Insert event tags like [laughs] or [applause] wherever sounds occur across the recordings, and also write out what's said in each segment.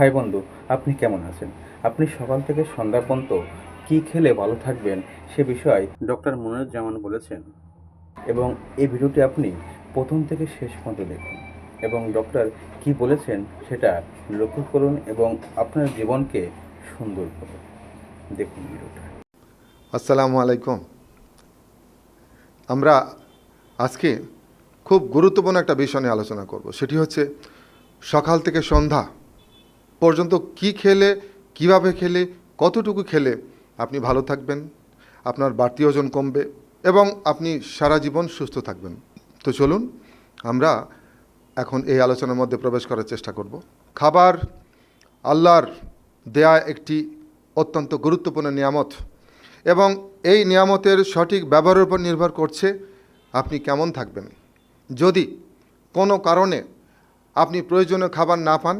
High বন্ধু, আপনি কেমন আছেন? আপনি সকাল থেকে সন্ধ্যা পর্যন্ত কী খেলে ভালো থাকবেন সে বিষয়ে ডক্টর মনিরুজ্জামান বলেছেন এবং এই ভিডিওটি আপনি প্রথম থেকে শেষ পর্যন্ত দেখুন এবং ডক্টর কি বলেছেন সেটা লক্ষ্য করুন এবং আপনার জীবনকে সুন্দর করুন। দেখুন ভিডিওটা। আসসালামু আলাইকুম। আমরা আজকে খুব গুরুত্বপূর্ণ একটা বিষয় নিয়ে আলোচনা করব। সেটি হচ্ছে সকাল থেকে সন্ধ্যা। পর্যন্ত কি খেলে, কীভাবে খেলে, কতটুকু খেলে, আপনি ভালো থাকবেন, আপনার বাড়তি ওজন কমবে এবং আপনি সারা জীবন সুস্থ থাকবেন। তো চলুন, আমরা এখন এই আলোচনার মধ্যে প্রবেশ করার চেষ্টা করব। খাবার আল্লাহর দেয়া একটি অত্যন্ত গুরুত্বপূর্ণ নিয়ামত এবং এই নিয়ামতের সঠিক ব্যবহারের উপর নির্ভর করছে আপনি কেমন থাকবেন। যদি কোনো কারণে আপনি প্রয়োজনীয় খাবার না পান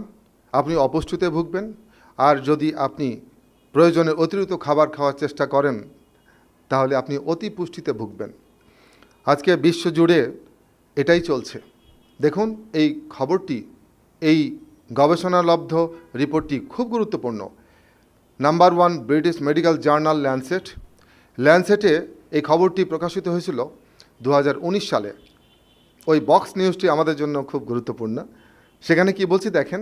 আপনি অপুষ্টিতে ভুগবেন। আর যদি আপনি প্রয়োজনের অতিরিক্ত খাবার খাওয়ার চেষ্টা করেন, তাহলে আপনি অতি পুষ্টিতে ভুগবেন। আজকে বিশ্ব জুড়ে এটাই চলছে। দেখুন, এই খবরটি, এই গবেষণালব্ধ রিপোর্টটি খুব গুরুত্বপূর্ণ। Number one British medical journal Lancet. ল্যান্সেটে এই খবরটি প্রকাশিত হয়েছিল দু হাজার উনিশ সালে। ওই বক্স নিউজটি আমাদের জন্য খুব গুরুত্বপূর্ণ। সেখানে কি বলছি দেখেন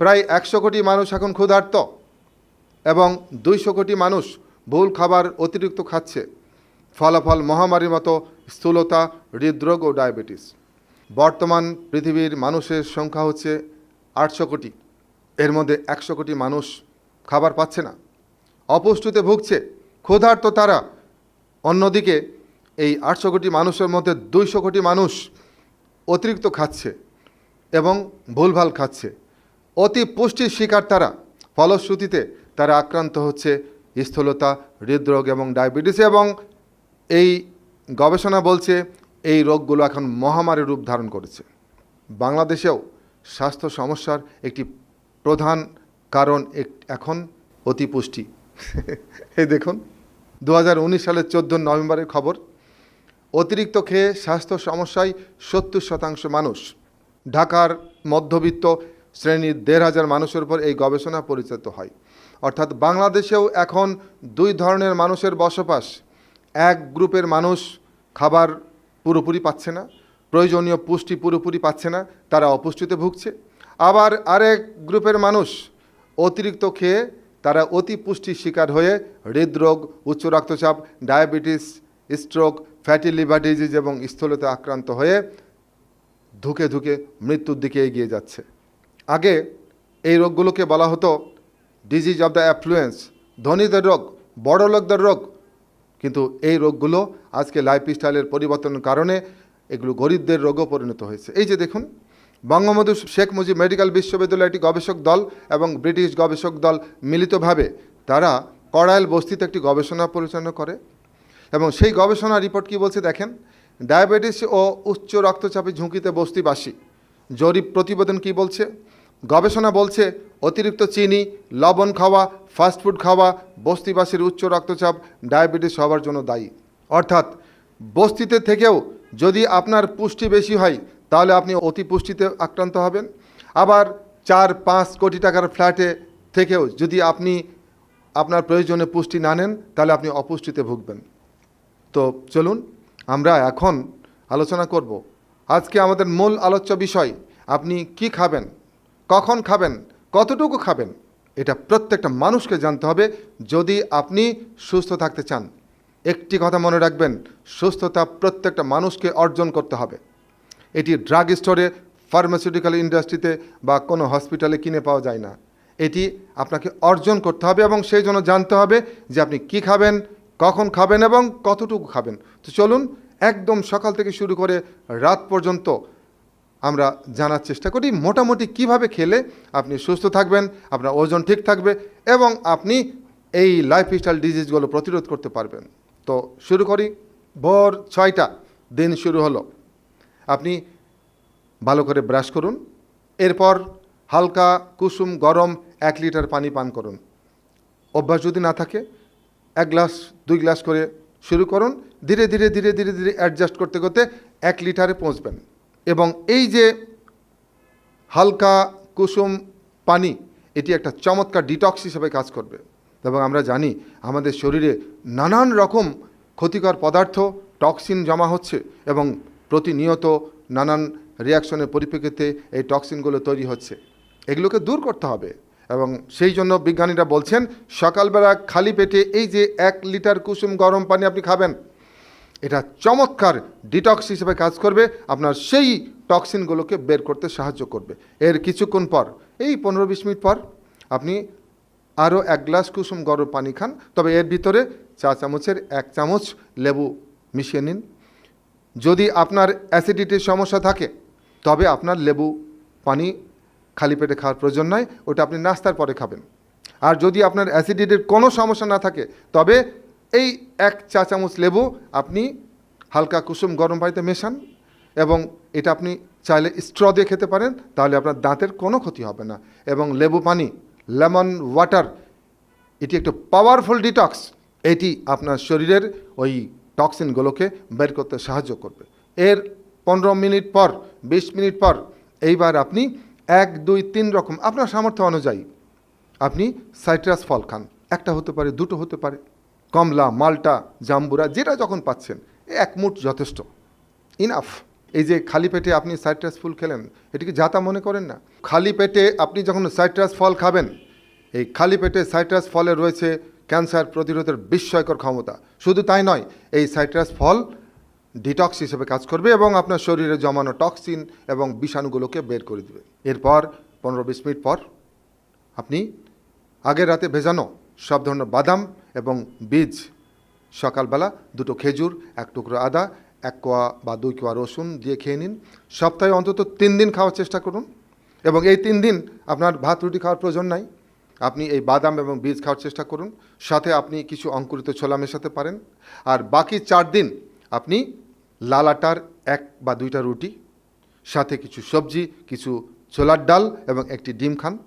প্রায় একশো কোটি মানুষ এখন ক্ষুধার্ত এবং দুইশো কোটি মানুষ ভুল খাবার অতিরিক্ত খাচ্ছে। ফলাফল মহামারীর মতো স্থূলতা, হৃদরোগ ও ডায়াবেটিস। বর্তমান পৃথিবীর মানুষের সংখ্যা হচ্ছে আটশো কোটি। এর মধ্যে একশো কোটি মানুষ খাবার পাচ্ছে না। অপুষ্টিতে ভুগছে ক্ষুধার্ত তারা। অন্যদিকে এই আটশো কোটি মানুষের মধ্যে দুইশো কোটি মানুষ অতিরিক্ত খাচ্ছে এবং ভুলভাল খাচ্ছে। অতি পুষ্টির শিকার তারা। ফলশ্রুতিতে তারা আক্রান্ত হচ্ছে স্থূলতা, হৃদরোগ এবং ডায়াবেটিস এবং এই গবেষণা বলছে এই রোগগুলো এখন মহামারী রূপ ধারণ করেছে। বাংলাদেশেও স্বাস্থ্য সমস্যার একটি প্রধান কারণ এখন অতিপুষ্টি [laughs] এই দেখুন দু হাজার উনিশ সালের চোদ্দ নভেম্বরের খবর। অতিরিক্ত খেয়ে স্বাস্থ্য সমস্যায় সত্তর শতাংশ মানুষ। ঢাকার মধ্যবিত্ত শ্রেণির দেড় হাজার মানুষের উপর এই গবেষণা পরিচালিত হয়। অর্থাৎ বাংলাদেশেও এখন দুই ধরনের মানুষের বসবাস। এক গ্রুপের মানুষ খাবার পুরোপুরি পাচ্ছে না, প্রয়োজনীয় পুষ্টি পুরোপুরি পাচ্ছে না, তারা অপুষ্টিতে ভুগছে। আবার আরেক গ্রুপের মানুষ অতিরিক্ত খেয়ে তারা অতি পুষ্টির শিকার হয়ে হৃদরোগ, উচ্চ রক্তচাপ, diabetes, stroke, fatty liver disease এবং স্থূলতে আক্রান্ত হয়ে ধুকে ধুকে মৃত্যুর দিকে এগিয়ে যাচ্ছে। আগে এই রোগগুলোকে বলা হতো ডিজিজ অব দ্য অ্যাফ্লুয়েন্স ধনীদের রোগ, বড় লোকদের রোগ। কিন্তু এই রোগগুলো আজকে লাইফস্টাইলের পরিবর্তনের কারণে এগুলো গরিবদের রোগও পরিণত হয়েছে। এই যে দেখুন, বঙ্গবন্ধু শেখ মুজিব মেডিকেল বিশ্ববিদ্যালয় একটি গবেষক দল এবং ব্রিটিশ গবেষক দল মিলিতভাবে তারা কড়াইল বস্তিতে একটি গবেষণা পরিচালনা করে এবং সেই গবেষণা রিপোর্ট কি বলছে দেখেন ডায়াবেটিস ও উচ্চ রক্তচাপের ঝুঁকিতে বস্তিবাসী। জরিপ প্রতিবেদন কি বলছে? গবেষণা বলছে অতিরিক্ত চিনি, লবণ খাওয়া ফাস্টফুড খাওয়া, বস্তিবাসীর উচ্চ রক্তচাপ, ডায়াবেটিস হওয়ার জন্য দায়ী। অর্থাৎ, বস্তিতে থেকেও যদি আপনার পুষ্টি বেশি হয়, তাহলে আপনি অতি পুষ্টিতে আক্রান্ত হবেন। আবার চার, পাঁচ কোটি টাকার ফ্ল্যাটে থেকেও যদি আপনি আপনার প্রয়োজনে পুষ্টি না নেন, তাহলে আপনি অপুষ্টিতে ভুগবেন। তো চলুন, আমরা এখন আলোচনা করব। আজকে আমাদের মূল আলোচ্য বিষয়, আপনি কি খাবেন? কখন খাবেন, কতটুকু খাবেন, এটা প্রত্যেকটা মানুষকে জানতে হবে যদি আপনি সুস্থ থাকতে চান। একটি কথা মনে রাখবেন, সুস্থতা প্রত্যেকটা মানুষকে অর্জন করতে হবে। এটি ড্রাগ স্টোরে ফার্মাসিউটিক্যাল ইন্ডাস্ট্রিতে বা কোনো হসপিটালে কিনে পাওয়া যায় না। এটি আপনাকে অর্জন করতে হবে এবং সেই জন্য জানতে হবে যে আপনি কি খাবেন, কখন খাবেন এবং কতটুকু খাবেন। তো চলুন, একদম সকাল থেকে শুরু করে রাত পর্যন্ত আমরা জানার চেষ্টা করি, মোটামুটি কীভাবে খেলে আপনি সুস্থ থাকবেন, আপনার ওজন ঠিক থাকবে এবং আপনি এই লাইফস্টাইল ডিজিজগুলো প্রতিরোধ করতে পারবেন। তো শুরু করি, ভোর ছয়টা, দিন শুরু হলো। আপনি ভালো করে ব্রাশ করুন, এরপর হালকা কুসুম গরম এক লিটার পানি পান করুন। অভ্যাস যদি না থাকে, এক গ্লাস দুই গ্লাস করে শুরু করুন, ধীরে ধীরে ধীরে ধীরে ধীরে অ্যাডজাস্ট করতে করতে এক লিটারে পৌঁছবেন। এবং এই যে হালকা কুসুম পানি, এটি একটা চমৎকার ডিটক্স হিসেবে কাজ করবে। এবং আমরা জানি আমাদের শরীরে নানান রকম ক্ষতিকর পদার্থ টক্সিন জমা হচ্ছে এবং প্রতিনিয়ত নানান রিয়াকশনের পরিপ্রেক্ষিতে এই টক্সিনগুলো তৈরি হচ্ছে। এগুলোকে দূর করতে হবে এবং সেই জন্য বিজ্ঞানীরা বলছেন, সকালবেলা খালি পেটে এই যে এক লিটার কুসুম গরম পানি আপনি খাবেন এটা চমৎকার ডিটক্স হিসেবে কাজ করবে, আপনার সেই টক্সিনগুলোকে বের করতে সাহায্য করবে। এর কিছুক্ষণ পর, এই পনেরো বিশ মিনিট পর, আপনি আরও এক গ্লাস কুসুম গরম পানি খান। তবে এর ভিতরে চা চামচের এক চামচ লেবু মিশিয়ে নিন। যদি আপনার অ্যাসিডিটির সমস্যা থাকে, তবে আপনার লেবু পানি খালি পেটে খাওয়ার প্রয়োজন নয় ওটা আপনি নাস্তার পরে খাবেন। আর যদি আপনার অ্যাসিডিটির কোনো সমস্যা না থাকে, তবে এই এক চা চামচ লেবু আপনি হালকা কুসুম গরম পানিতে মেশান এবং এটা আপনি চাইলে স্ট্র দিয়ে খেতে পারেন, তাহলে আপনার দাঁতের কোনো ক্ষতি হবে না। এবং লেবু পানি, লেমন ওয়াটার, এটি একটা পাওয়ারফুল ডিটক্স এটি আপনার শরীরের ওই টক্সিনগুলোকে বের করতে সাহায্য করবে। এর পনেরো মিনিট পর, বিশ মিনিট পর, এইবার আপনি এক, দুই, তিন রকম, আপনার সামর্থ্য অনুযায়ী আপনি সাইট্রাস ফল খান। একটা হতে পারে, দুটো হতে পারে কমলা, মালটা, জাম্বুরা, যেটা যখন পাচ্ছেন, এক মুঠ যথেষ্ট। ইনাফ এই যে খালি পেটে আপনি সাইট্রাস ফুল খেলেন এটিকে যাতা মনে করেন না? খালি পেটে আপনি যখন সাইট্রাস ফল খাবেন, এই খালি পেটে সাইট্রাস ফলে রয়েছে ক্যান্সার প্রতিরোধের বিস্ময়কর ক্ষমতা। শুধু তাই নয়, এই সাইট্রাস ফল ডিটক্স হিসেবে কাজ করবে এবং আপনার শরীরে জমানো টক্সিন এবং বিষাণুগুলোকে বের করে দেবে। এরপর পনেরো বিশ মিনিট পর আপনি আগের রাতে ভেজানো সব ধরনের বাদাম এবং বীজ। সকালবেলা দুটো খেজুর, এক টুকরো আদা, এক কোয়া বা দুই কোয়া রসুন দিয়ে খেয়ে নিন। সপ্তাহে অন্তত তিন দিন খাওয়ার চেষ্টা করুন। এবং এই তিন দিন আপনার ভাত, রুটি খাওয়ার প্রয়োজন নাই। আপনি এই বাদাম এবং বীজ খাওয়ার চেষ্টা করুন। সাথে আপনি কিছু অঙ্কুরিত ছোলা মেশাতে পারেন। আর বাকি চার দিন আপনি লাল আটার এক বা দুইটা রুটি, সাথে কিছু সবজি, কিছু ছোলার ডাল এবং একটি ডিম খান।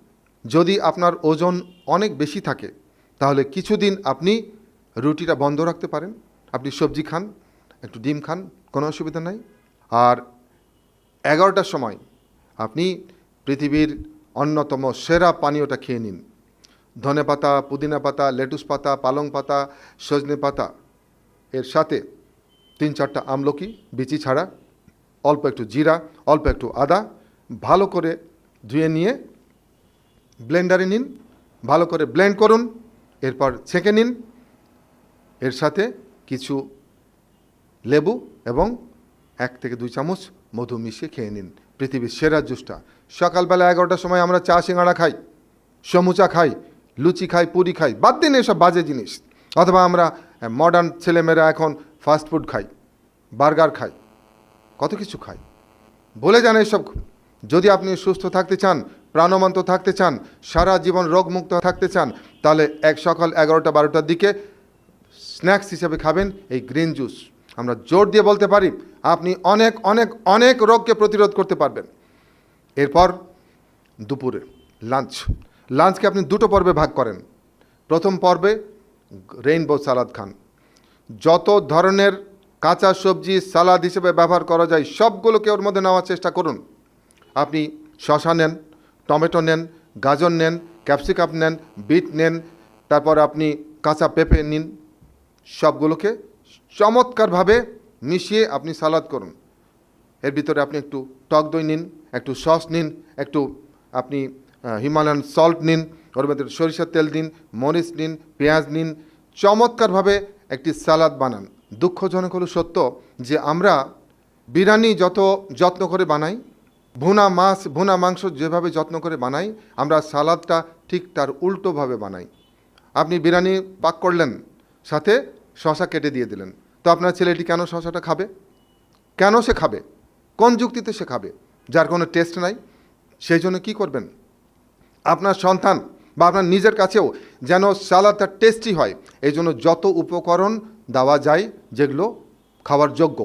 যদি আপনার ওজন অনেক বেশি থাকে তাহলে কিছুদিন আপনি রুটিটা বন্ধ রাখতে পারেন। আপনি সবজি খান, একটু ডিম খান, কোনো অসুবিধা নাই। আর এগারোটার সময় আপনি পৃথিবীর অন্যতম সেরা পানীয়টা খেয়ে নিন। ধনে পাতা, পুদিনা পাতা, লেটুস পাতা, পালং পাতা, সজনে পাতা। এর সাথে তিন চারটা আমলকি, বিচি ছাড়া, অল্প একটু জিরা, অল্প একটু আদা, ভালো করে ধুয়ে নিয়ে ব্লেন্ডারে নিন। ভালো করে ব্লেন্ড করুন। এরপর ছেঁকে নিন। এর সাথে কিছু লেবু এবং এক থেকে দুই চামচ মধু মিশিয়ে খেয়ে নিন। পৃথিবীর সেরা জুসটা। সকালবেলা এগারোটার সময় আমরা চা সিঙাড়া খাই, সমুচা খাই, লুচি খাই, পুরি খাই, বাদ দিন এসব বাজে জিনিস। অথবা আমরা মডার্ন ছেলেমেয়েরা এখন ফাস্ট ফুড খাই, বার্গার খাই, কত কিছু খাই। বলে যান এসব। যদি আপনি সুস্থ থাকতে চান প্রাণবন্ত থাকতে চান, সারা জীবন রোগমুক্ত থাকতে চান, তাহলে এক সকাল এগারোটা বারোটার দিকে স্ন্যাক্স হিসেবে খাবেন এই গ্রিন জুস। আমরা জোর দিয়ে বলতে পারি, আপনি অনেক অনেক অনেক রোগকে প্রতিরোধ করতে পারবেন। এরপর দুপুরে লাঞ্চ। লাঞ্চকে আপনি দুটো পর্বে ভাগ করেন। প্রথম পর্বে রেইনবো সালাদ খান। যত ধরনের কাঁচা সবজি, সালাদ হিসেবে ব্যবহার করা যায়, সবগুলোকে ওর মধ্যে নেওয়ার চেষ্টা করুন। আপনি শশা নেন টমেটো নেন, গাজর নেন, ক্যাপসিকাম নেন, বিট নেন, তারপর আপনি কাঁচা পেঁপে নিন, সবগুলোকে চমৎকারভাবে মিশিয়ে আপনি সালাদ করুন। এর ভিতরে আপনি একটু টক দই নিন, একটু সস নিন, একটু আপনি হিমালয়ান সল্ট নিন, ওর মধ্যে সরিষার তেল দিন, মরিচ নিন, পেঁয়াজ নিন, চমৎকারভাবে একটি সালাদ বানান। দুঃখজনক হলো সত্য যে আমরা বিরিয়ানি যত যত্ন করে বানাই ভুনা মাছ, ভুনা মাংস যেভাবে যত্ন করে বানাই, আমরা সালাদটা ঠিক তার উল্টোভাবে বানাই। আপনি বিরিয়ানি পাক করলেন, সাথে শশা কেটে দিয়ে দিলেন। তো আপনার ছেলেটি কেন শশাটা খাবে? কেন সে খাবে? কোন যুক্তিতে সে খাবে? যার কোনো টেস্ট নাই, সেই জন্য কী করবেন? আপনার সন্তান বা আপনার নিজের কাছেও যেন সালাদটা টেস্টি হয়, এই জন্য যত উপকরণ দেওয়া যায়, যেগুলো খাওয়ার যোগ্য,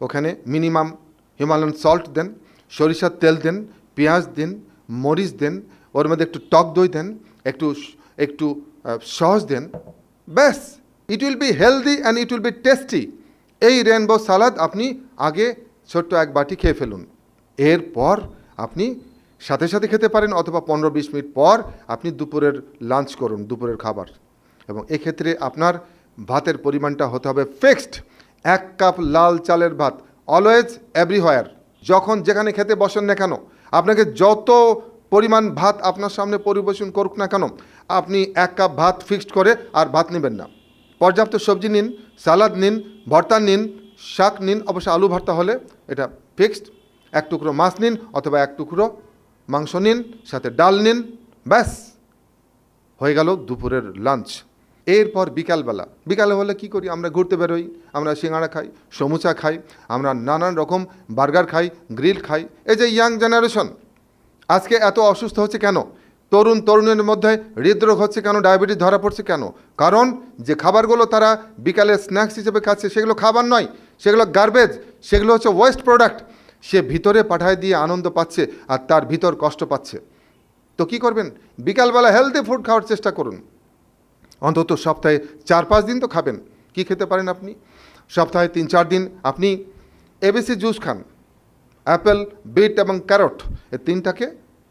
ওখানে মিনিমাম হিমালয়ান সল্ট দেন। সরিষার তেল দেন, পেঁয়াজ দেন, মরিচ দেন, ওর মধ্যে একটু টক দই দেন, একটু একটু সস দেন, ব্যাস। It will be healthy and it will be tasty এই রেনবো সালাদ আপনি আগে ছোট্ট এক বাটি খেয়ে ফেলুন। এরপর আপনি সাথে সাথে খেতে পারেন অথবা পনেরো বিশ মিনিট পর আপনি দুপুরের লাঞ্চ করুন, দুপুরের খাবার। এবং এক্ষেত্রে আপনার ভাতের পরিমাণটা হতে হবে ফিক্সড এক কাপ লাল চালের ভাত অলওয়েজ এভরিহোয়ার যখন যেখানে খেতে বসেন না কেন, আপনাকে যত পরিমাণ ভাত আপনার সামনে পরিবেশন করুক না কেন, আপনি এক কাপ ভাত ফিক্সড করে আর ভাত নেবেন না। পর্যাপ্ত সবজি নিন, সালাদ নিন, ভর্তা নিন, শাক নিন, অবশ্য আলু ভর্তা হলে এটা ফিক্সড এক টুকরো মাছ নিন অথবা এক টুকরো মাংস নিন, সাথে ডাল নিন, ব্যাস। হয়ে গেল দুপুরের লাঞ্চ এরপর বিকালবেলা, বিকালে হলে কি করি? আমরা ঘুরতে বেরোই, আমরা সিঙ্গাড়া খাই, সমুচা খাই, আমরা নানান রকম বার্গার খাই, গ্রিল খাই। এই যে ইয়াং জেনারেশন, আজকে এত অসুস্থ হচ্ছে কেন? তরুণ তরুণের মধ্যে হৃদরোগ হচ্ছে কেন? ডায়াবেটিস ধরা পড়ছে কেন? কারণ যে খাবারগুলো তারা বিকালে স্ন্যাক্স হিসেবে খাচ্ছে, সেগুলো খাবার নয়, সেগুলো গার্বেজ সেগুলো হচ্ছে ওয়েস্ট প্রোডাক্ট সে ভিতরে পাঠায় দিয়ে আনন্দ পাচ্ছে আর তার ভিতর কষ্ট পাচ্ছে। তো কি করবেন? বিকালবেলা হেলদি ফুড খাওয়ার চেষ্টা করুন। অন্তত সপ্তাহে চার পাঁচ দিন তো খাবেন। কি খেতে পারেন আপনি? সপ্তাহে তিন চার দিন আপনি এবিসি জুস খান। অ্যাপেল বিট এবং ক্যারট এই তিনটাকে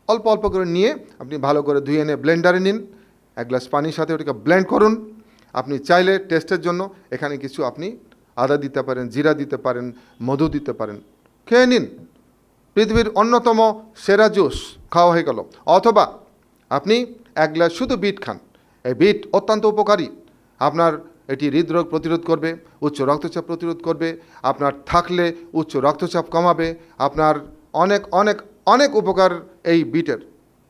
অল্প অল্প করে নিয়ে আপনি ভালো করে ধুয়ে এনে ব্লেন্ডারে নিন। এক গ্লাস পানির সাথে ওটাকে ব্লেন্ড করুন। আপনি চাইলে টেস্টের জন্য এখানে কিছু আপনি আদা দিতে পারেন, জিরা দিতে পারেন, মধু দিতে পারেন। খেয়ে নিন। পৃথিবীর অন্যতম সেরা জুস খাওয়া হয়ে গেল। অথবা আপনি এক গ্লাস শুধু বিট খান। এই বিট অত্যন্ত উপকারী। আপনার এটি হৃদরোগ প্রতিরোধ করবে, উচ্চ রক্তচাপ প্রতিরোধ করবে, আপনার থাকলে উচ্চ রক্তচাপ কমাবে, আপনার অনেক অনেক অনেক উপকার এই বিটের।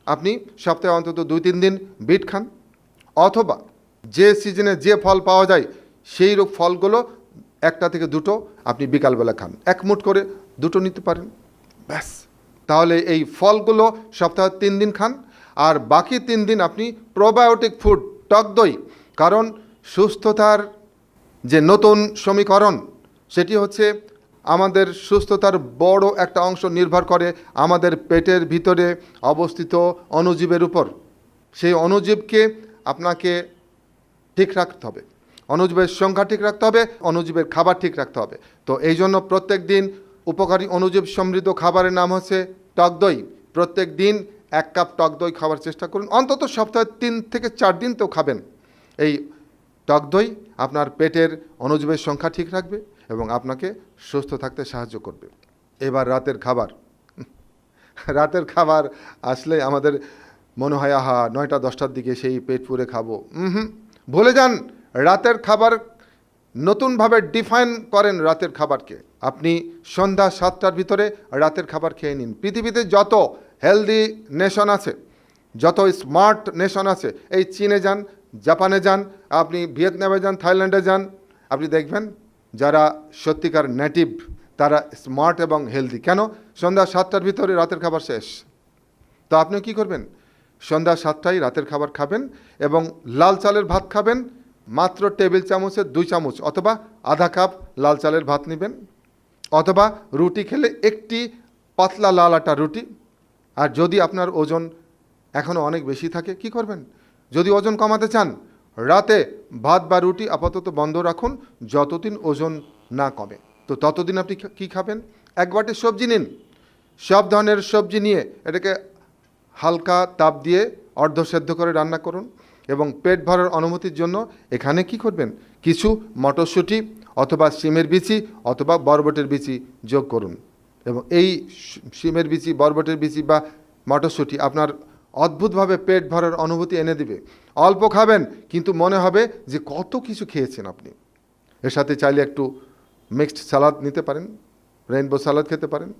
আপনি সপ্তাহে অন্তত দুই, তিন দিন বিট খান, অথবা যে সিজনে যে ফল পাওয়া যায়, সেই রূপ ফলগুলো একটা থেকে দুটো আপনি বিকালবেলা খান। এক মুঠ করে দুটো নিতে পারেন। ব্যাস। তাহলে এই ফলগুলো সপ্তাহে তিন দিন খান আর বাকি তিন দিন আপনি প্রোবায়োটিক ফুড টক দই। কারণ সুস্থতার যে নতুন সমীকরণ, সেটি হচ্ছে আমাদের সুস্থতার বড় একটা অংশ নির্ভর করে আমাদের পেটের ভিতরে অবস্থিত অণুজীবের উপর। সেই অণুজীবকে আপনাকে ঠিক রাখতে হবে। অণুজীবের সংখ্যা ঠিক রাখতে হবে, অণুজীবের খাবার ঠিক রাখতে হবে। তো এই জন্য প্রত্যেক দিন উপকারী অণুজীব সমৃদ্ধ খাবারের নাম হচ্ছে টক দই। প্রত্যেক দিন এক কাপ টক দই খাওয়ার চেষ্টা করুন। অন্তত সপ্তাহে তিন থেকে চার দিন তো খাবেন। এই টক দই আপনার পেটের অণুজীবের সংখ্যা ঠিক রাখবে এবং আপনাকে সুস্থ থাকতে সাহায্য করবে। এবার রাতের খাবার। [laughs] রাতের খাবার আসলে আমাদের মনে হয়, আহা, নয়টা, দশটার দিকে সেই পেট পুরে খাব। হুম। ভুলে যান, রাতের খাবার নতুনভাবে ডিফাইন করেন রাতের খাবারকে। আপনি সন্ধ্যা সাতটার ভিতরে রাতের খাবার খেয়ে নিন। পৃথিবীতে যত হেলদি নেশন আছে যত স্মার্ট নেশন আছে, এই চীনে যান, জাপানে যান, আপনি ভিয়েতনামে যান, থাইল্যান্ডে যান, আপনি দেখবেন যারা সত্যিকার নেটিভ তারা স্মার্ট এবং হেলদি কেন? সন্ধ্যা সাতটার ভিতরে রাতের খাবার শেষ। তো আপনি কি করবেন? সন্ধ্যা সাতটায় রাতের খাবার খাবেন এবং লাল চালের ভাত খাবেন, মাত্র টেবিল চামচের দুই চামচ, অথবা আধা কাপ লাল চালের ভাত নেবেন, অথবা রুটি খেলে একটি পাতলা লাল আটা রুটি আর যদি আপনার ওজন এখনও অনেক বেশি থাকে, কি করবেন? যদি ওজন কমাতে চান, রাতে ভাত বা রুটি আপাতত বন্ধ রাখুন, যতদিন ওজন না কমে। তো ততদিন আপনি কি খাবেন? এক বাটি সবজি নিন। সব ধরনের সবজি নিয়ে এটাকে হালকা তাপ দিয়ে অর্ধ সেদ্ধ করে রান্না করুন এবং পেট ভরার অনুমতির জন্য এখানে কি করবেন? কিছু মটরশুঁটি অথবা শিমের বিচি অথবা বরবটের বিচি যোগ করুন। এবং এই শিমের বিচি, বরবটের বিচি বা মটরশুঁটি আপনার অদ্ভুতভাবে পেট ভরার অনুভূতি এনে দিবে। অল্প খাবেন, কিন্তু মনে হবে যে কত কিছু খেয়েছেন আপনি। এর সাথে চাইলে একটু মিক্সড সালাদ নিতে পারেন, রেইনবো সালাদ খেতে পারেন।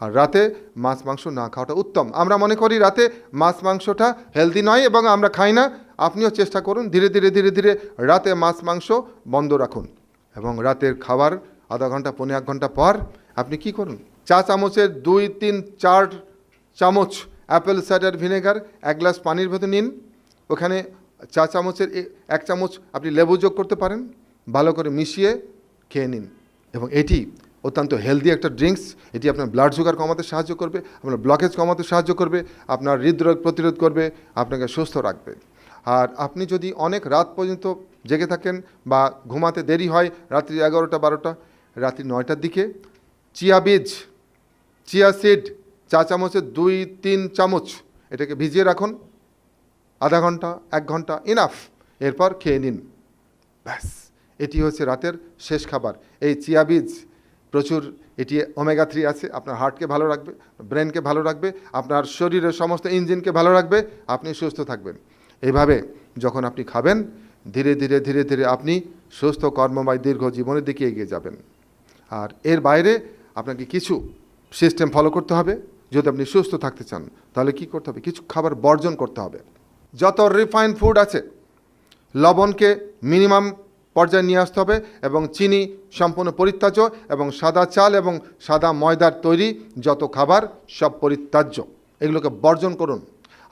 আর রাতে মাছ, মাংস না খাওয়াটা উত্তম। আমরা মনে করি রাতে মাছ, মাংসটা হেলদি নয় এবং আমরা খাই না। আপনিও চেষ্টা করুন ধীরে ধীরে ধীরে ধীরে রাতে মাছ, মাংস বন্ধ রাখুন। এবং রাতের খাবার আধা ঘণ্টা পনেরো এক ঘণ্টা পর আপনি কি করুন? চা চামচের দুই, তিন, চার চামচ অ্যাপেল সাইডার ভিনেগার, এক গ্লাস পানির ভেতর নিন। ওখানে চা চামচের এক চামচ আপনি লেবু যোগ করতে পারেন। ভালো করে মিশিয়ে খেয়ে নিন। এবং এটি অত্যন্ত হেলদি একটা ড্রিঙ্কস এটি আপনার ব্লাড সুগার কমাতে সাহায্য করবে, আপনার ব্লকেজ কমাতে সাহায্য করবে, আপনার হৃদরোগ প্রতিরোধ করবে, আপনাকে সুস্থ রাখবে। আর আপনি যদি অনেক রাত পর্যন্ত জেগে থাকেন বা ঘুমাতে দেরি হয়, রাত্রি এগারোটা, বারোটা, রাত্রি নয়টার দিকে চিয়া বীজ, চিয়া সিড, চা চামচের দুই, তিন চামচ এটাকে ভিজিয়ে রাখুন। আধা ঘণ্টা, এক ঘণ্টা ইনাফ এরপর খেয়ে নিন। ব্যাস, এটি হচ্ছে রাতের শেষ খাবার। এই চিয়া বীজ প্রচুর, এটি ওমেগা থ্রি আছে, আপনার হার্টকে ভালো রাখবে ব্রেনকে ভালো রাখবে, আপনার শরীরের সমস্ত ইঞ্জিনকে ভালো রাখবে, আপনি সুস্থ থাকবেন। এইভাবে যখন আপনি খাবেন, ধীরে ধীরে ধীরে ধীরে আপনি সুস্থ কর্মময় দীর্ঘ জীবনের দিকে এগিয়ে যাবেন। আর এর বাইরে আপনাকে কিছু সিস্টেম ফলো করতে হবে। যদি আপনি সুস্থ থাকতে চান, তাহলে কি করতে হবে? কিছু খাবার বর্জন করতে হবে। যত রিফাইন্ড ফুড আছে, লবণকে মিনিমাম পর্যায়ে নিয়ে আসতে হবে এবং চিনি সম্পূর্ণ পরিত্যাজ্য এবং সাদা চাল এবং সাদা ময়দার তৈরি যত খাবার, সব পরিত্যাজ্য। এগুলোকে বর্জন করুন।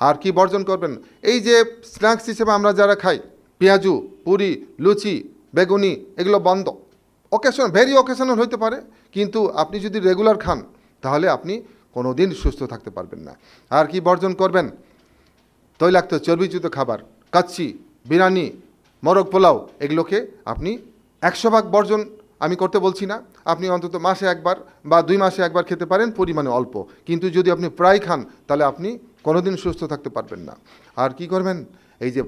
আর কি বর্জন করবেন? এই যে স্ন্যাক্স হিসেবে আমরা যারা খাই, পেঁয়াজু, পুরি, লুচি, বেগুনি, এগুলো বন্ধ। অকেশন ভেরি অকেশনাল হতে পারে, কিন্তু আপনি যদি রেগুলার খান, তাহলে আপনি কোনো দিন সুস্থ থাকতে পারবেন না। আর কি বর্জন করবেন? তৈলাক্ত চর্বিযুক্ত খাবার, কাচ্চি, বিরিয়ানি, মোরগ পোলাও, এগুলোকে আপনি একশো ভাগ বর্জন আমি করতে বলছি না। আপনি অন্তত মাসে একবার বা দুই মাসে একবার খেতে পারেন, পরিমাণে অল্প। কিন্তু যদি আপনি প্রায় খান, তাহলে আপনি কোনোদিন সুস্থ থাকতে পারবেন না। আর কি করবেন? এই যে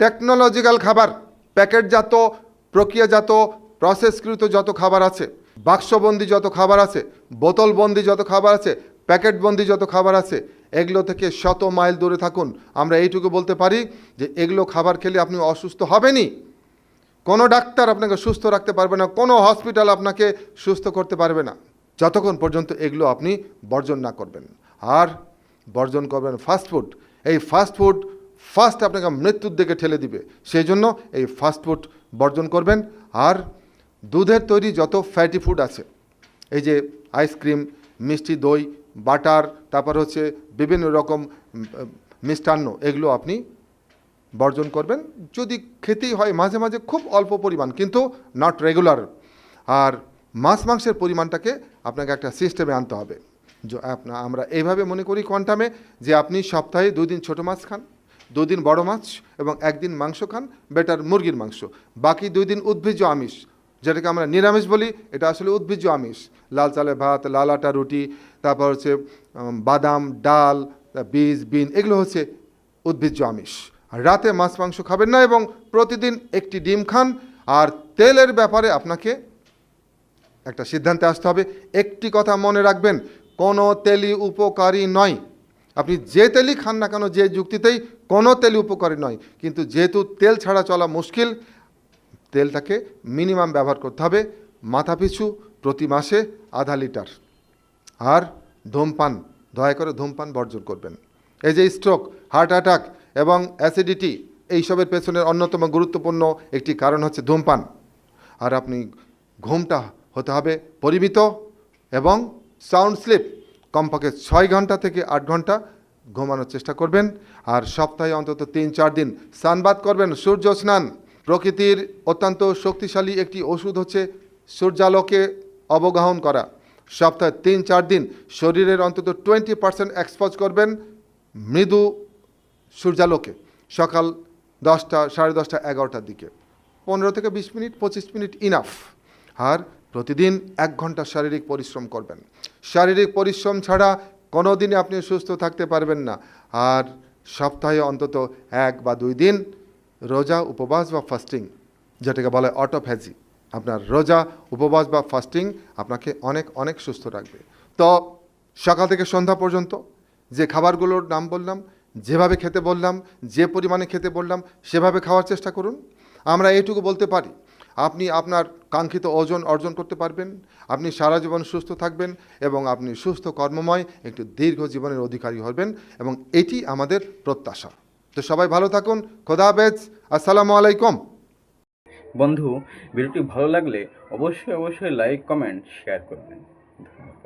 টেকনোলজিক্যাল খাবার, প্যাকেটজাত, প্রক্রিয়াজাত প্রসেসকৃত যত খাবার আছে, বাক্সবন্দি যত খাবার আছে, বোতলবন্দি যত খাবার আছে, প্যাকেটবন্দি যত খাবার আছে, এগুলো থেকে শত মাইল দূরে থাকুন। আমরা এইটুকু বলতে পারি যে এগুলো খাবার খেলে আপনি অসুস্থ হবেনই। কোনো ডাক্তার আপনাকে সুস্থ রাখতে পারবে না, কোনো হসপিটাল আপনাকে সুস্থ করতে পারবে না। যতক্ষণ পর্যন্ত এগুলো আপনি বর্জন না করবেন। আর বর্জন করবেন ফাস্টফুড এই ফাস্টফুড ফার্স্ট আপনাকে মৃত্যুর দিকে ঠেলে দিবে। সেই জন্য এই ফাস্টফুড বর্জন করবেন। আর দুধের তৈরি যত ফ্যাটি ফুড আছে, এই যে আইসক্রিম মিষ্টি দই বাটার তারপর হচ্ছে বিভিন্ন রকম মিষ্টান্ন, এগুলো আপনি বর্জন করবেন। যদি খেতেই হয়, মাঝে মাঝে খুব অল্প পরিমাণ, কিন্তু নট রেগুলার আর মাছ মাংসের পরিমাণটাকে আপনাকে একটা সিস্টেমে আনতে হবে। আমরা এইভাবে মনে করি কোয়ান্টামে যে আপনি সপ্তাহে দুই দিন ছোটো মাছ খান দুই দিন বড় মাছ এবং একদিন মাংস খান বেটার মুরগির মাংস। বাকি দুই দিন উদ্ভিজ্জ আমিষ। যেটাকে আমরা নিরামিষ বলি, এটা আসলে উদ্ভিজ্জ আমিষ। লাল চালে ভাত, লাল আটা, রুটি, তারপর হচ্ছে বাদাম, ডাল বীজ, বিন, এগুলো হচ্ছে উদ্ভিজ্জ আমিষ। আর রাতে মাছ, মাংস খাবেন না এবং প্রতিদিন একটি ডিম খান, আর তেলের ব্যাপারে আপনাকে একটা সিদ্ধান্তে আসতে হবে। একটি কথা মনে রাখবেন, কোনো তেলই উপকারী নয়। আপনি যে তেলই খান না কেন, যে যুক্তিতেই কোনো তেলই উপকারী নয়। কিন্তু যেহেতু তেল ছাড়া চলা মুশকিল তেলটাকে মিনিমাম ব্যবহার করতে হবে মাথাপিছু প্রতি মাসে আধা লিটার। আর ধূমপান, দয়া করে ধূমপান বর্জন করবেন। এই যে স্ট্রোক হার্ট অ্যাটাক এবং অ্যাসিডিটি এইসবের পেছনের অন্যতম গুরুত্বপূর্ণ একটি কারণ হচ্ছে ধূমপান। আর আপনি ঘুমটা হতে হবে পরিমিত এবং সাউন্ড স্লিপ কমপক্ষে ছয় ঘণ্টা থেকে আট ঘণ্টা ঘুমানোর চেষ্টা করবেন। আর সপ্তাহে অন্তত তিন চার দিন স্নানবাদ করবেন, সূর্য স্নান। প্রকৃতির অত্যন্ত শক্তিশালী একটি ওষুধ হচ্ছে সূর্যালোকে অবগাহন করা। সপ্তাহে তিন চার দিন শরীরের অন্তত টোয়েন্টি পার্সেন্ট এক্সপোজ করবেন মৃদু সূর্যালোকে সকাল দশটা, সাড়ে দশটা, এগারোটার দিকে। পনেরো থেকে বিশ মিনিট, পঁচিশ মিনিট ইনাফ আর প্রতিদিন এক ঘণ্টা শারীরিক পরিশ্রম করবেন। শারীরিক পরিশ্রম ছাড়া কোনো দিনে আপনি সুস্থ থাকতে পারবেন না। আর সপ্তাহে অন্তত এক বা দুই দিন রোজা উপবাস বা ফাস্টিং যেটাকে বলে অটোফ্যাজি আপনার রোজা উপবাস বা ফাস্টিং আপনাকে অনেক অনেক সুস্থ রাখবে। তো সকাল থেকে সন্ধ্যা পর্যন্ত যে খাবারগুলোর নাম বললাম, যেভাবে খেতে বললাম, যে পরিমাণে খেতে বললাম, সেভাবে খাওয়ার চেষ্টা করুন। আমরা এইটুকু বলতে পারি, আপনি আপনার কাঙ্ক্ষিত ওজন অর্জন করতে পারবেন, আপনি সারা জীবন সুস্থ থাকবেন এবং আপনি সুস্থ কর্মময় একটি দীর্ঘ জীবনের অধিকারী হবেন এবং এটি আমাদের প্রত্যাশা। তো সবাই ভালো থাকুন, খোদা হাফেজ, আসসালামু আলাইকুম। বন্ধু, ভিডিওটি ভালো লাগলে অবশ্যই অবশ্যই লাইক কমেন্ট শেয়ার করবেন। ধন্যবাদ।